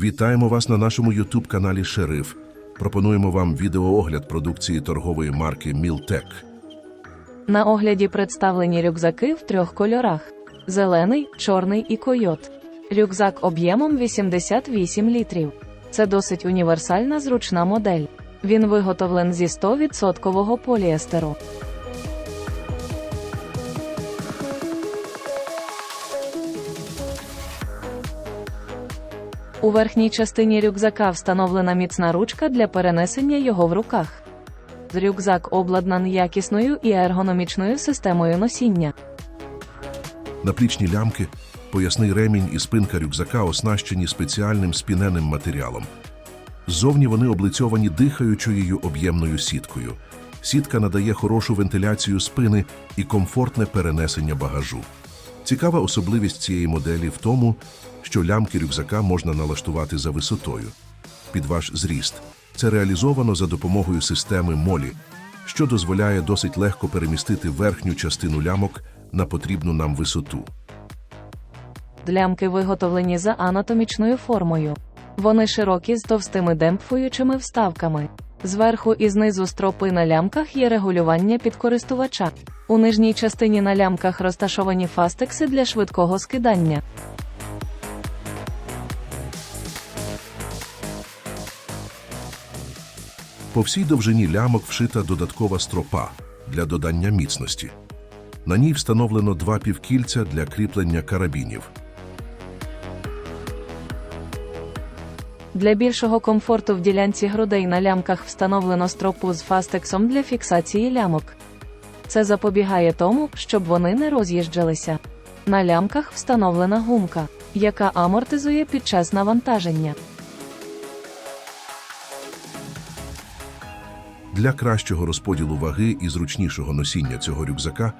Вітаємо вас на нашому YouTube каналі Шериф. Пропонуємо вам відеоогляд продукції торгової марки Мілтек. На огляді представлені рюкзаки в трьох кольорах: зелений, чорний і койот. Рюкзак об'ємом 88 літрів. Це досить універсальна зручна модель. Він виготовлен зі 100% поліестеру. У верхній частині рюкзака встановлена міцна ручка для перенесення його в руках. Рюкзак обладнаний якісною і ергономічною системою носіння. Наплічні лямки, поясний ремінь і спинка рюкзака оснащені спеціальним спіненим матеріалом. Ззовні вони облицьовані дихаючою об'ємною сіткою. Сітка надає хорошу вентиляцію спини і комфортне перенесення багажу. Цікава особливість цієї моделі в тому, що лямки рюкзака можна налаштувати за висотою під ваш зріст. Це реалізовано за допомогою системи молі, що дозволяє досить легко перемістити верхню частину лямок на потрібну нам висоту. Лямки виготовлені за анатомічною формою. Вони широкі з товстими демпфуючими вставками. Зверху і знизу стропи на лямках є регулювання під користувача. У нижній частині на лямках розташовані фастекси для швидкого скидання. По всій довжині лямок вшита додаткова стропа для додання міцності. На ній встановлено два півкільця для кріплення карабінів. Для більшого комфорту в ділянці грудей на лямках встановлено стропу з фастексом для фіксації лямок. Це запобігає тому, щоб вони не роз'їжджалися. На лямках встановлена гумка, яка амортизує під час навантаження. Для кращого розподілу ваги і зручнішого носіння цього рюкзака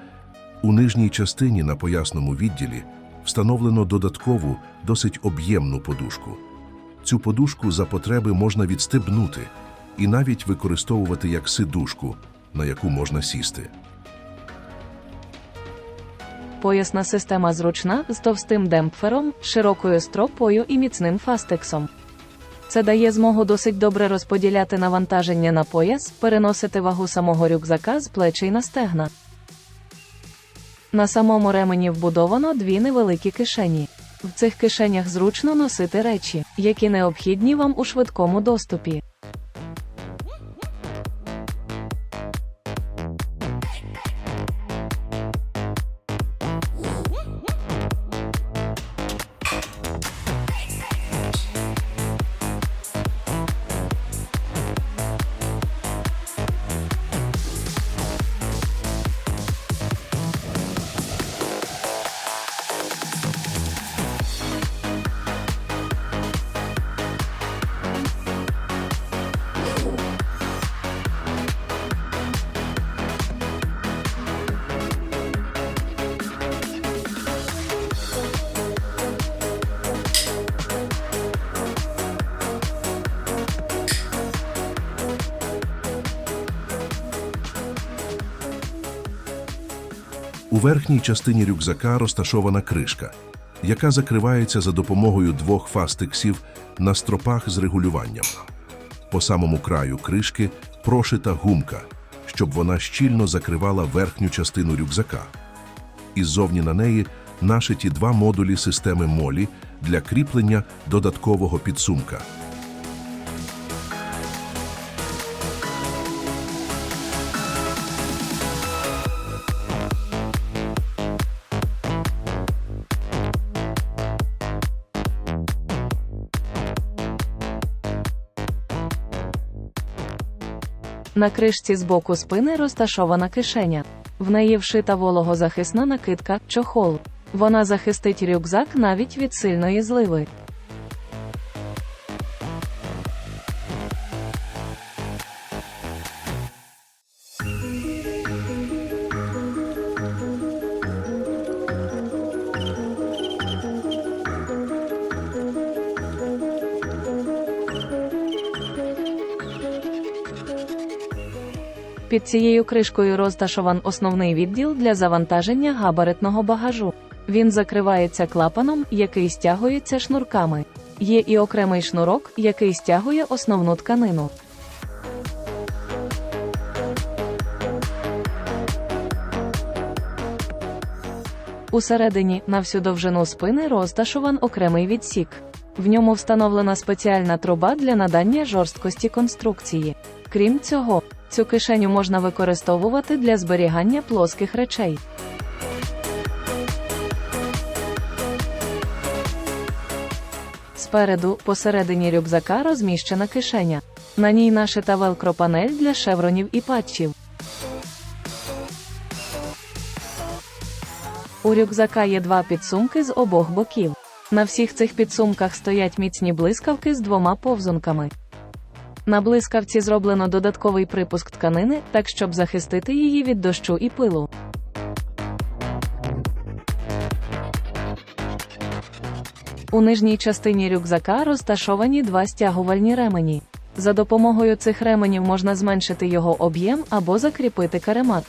у нижній частині на поясному відділі встановлено додаткову, досить об'ємну подушку. Цю подушку за потреби можна відстебнути і навіть використовувати як сидушку, на яку можна сісти. Поясна система зручна з товстим демпфером, широкою стропою і міцним фастексом. Це дає змогу досить добре розподіляти навантаження на пояс, переносити вагу самого рюкзака з плечей на стегна. На самому ремені вбудовано дві невеликі кишені. В цих кишенях зручно носити речі, які необхідні вам у швидкому доступі. У верхній частині рюкзака розташована кришка, яка закривається за допомогою двох фастексів на стропах з регулюванням. По самому краю кришки прошита гумка, щоб вона щільно закривала верхню частину рюкзака. Іззовні на неї нашиті два модулі системи молі для кріплення додаткового підсумка. На кришці з боку спини розташована кишеня. В неї вшита вологозахисна накидка чохол. Вона захистить рюкзак навіть від сильної зливи. Під цією кришкою розташован основний відділ для завантаження габаритного багажу. Він закривається клапаном, який стягується шнурками. Є і окремий шнурок, який стягує основну тканину. Усередині на всю довжину спини розташован окремий відсік. В ньому встановлена спеціальна труба для надання жорсткості конструкції. Крім цього, цю кишеню можна використовувати для зберігання плоских речей. Спереду, посередині рюкзака розміщена кишеня. На ній нашита велкропанель для шевронів і патчів. У рюкзака є два підсумки з обох боків. На всіх цих підсумках стоять міцні блискавки з двома повзунками. На блискавці зроблено додатковий припуск тканини, так щоб захистити її від дощу і пилу. У нижній частині рюкзака розташовані два стягувальні ремені. За допомогою цих ременів можна зменшити його об'єм або закріпити каремат.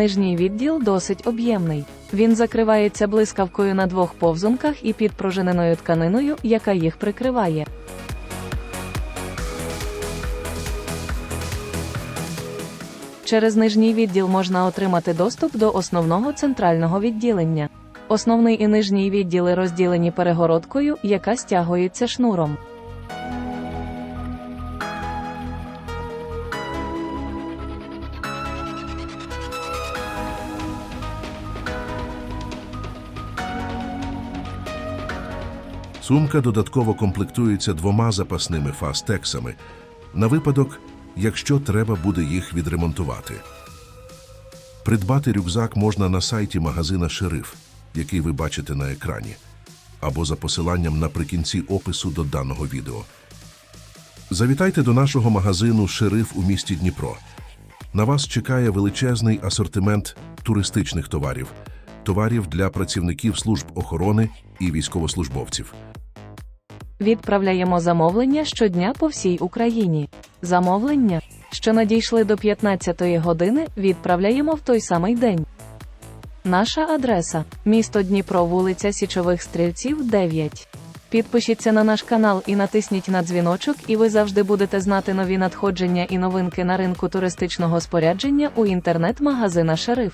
Нижній відділ досить об'ємний. Він закривається блискавкою на двох повзунках і під підпружиненою тканиною, яка їх прикриває. Через нижній відділ можна отримати доступ до основного центрального відділення. Основний і нижній відділи розділені перегородкою, яка стягується шнуром. Сумка додатково комплектується двома запасними фастексами на випадок, якщо треба буде їх відремонтувати. Придбати рюкзак можна на сайті магазина Шериф, який ви бачите на екрані, або за посиланням наприкінці опису до даного відео. Завітайте до нашого магазину Шериф у місті Дніпро. На вас чекає величезний асортимент туристичних товарів, товарів для працівників служб охорони і військовослужбовців. Відправляємо замовлення щодня по всій Україні. Замовлення, що надійшли до 15-ї години, відправляємо в той самий день. Наша адреса місто Дніпро, вулиця Січових Стрільців, 9. Підпишіться на наш канал і натисніть на дзвіночок, і ви завжди будете знати нові надходження і новинки на ринку туристичного спорядження у інтернет-магазина Шериф.